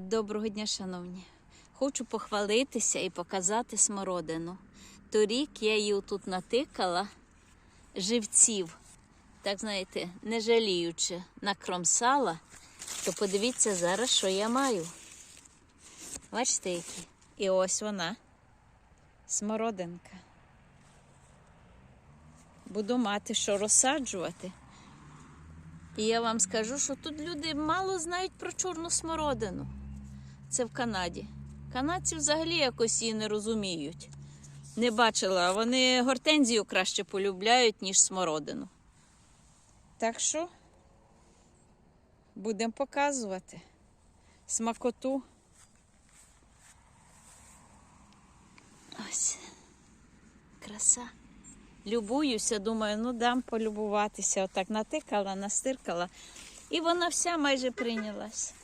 Доброго дня, шановні. Хочу похвалитися і показати смородину. Торік я її тут натикала живців, так знаєте, не жаліючи, накромсала, то подивіться зараз, що я маю. Бачите, які? І ось вона. Смородинка. Буду мати що розсаджувати. І я вам скажу, що тут люди мало знають про чорну смородину. Це в Канаді. Канадці взагалі якось її не розуміють. Не бачила, вони гортензію краще полюбляють, ніж смородину. Так що будемо показувати смакоту. Ось. Краса. Любуюся, думаю, ну дам полюбуватися. Отак натикала, настиркала. І вона вся майже прийнялась.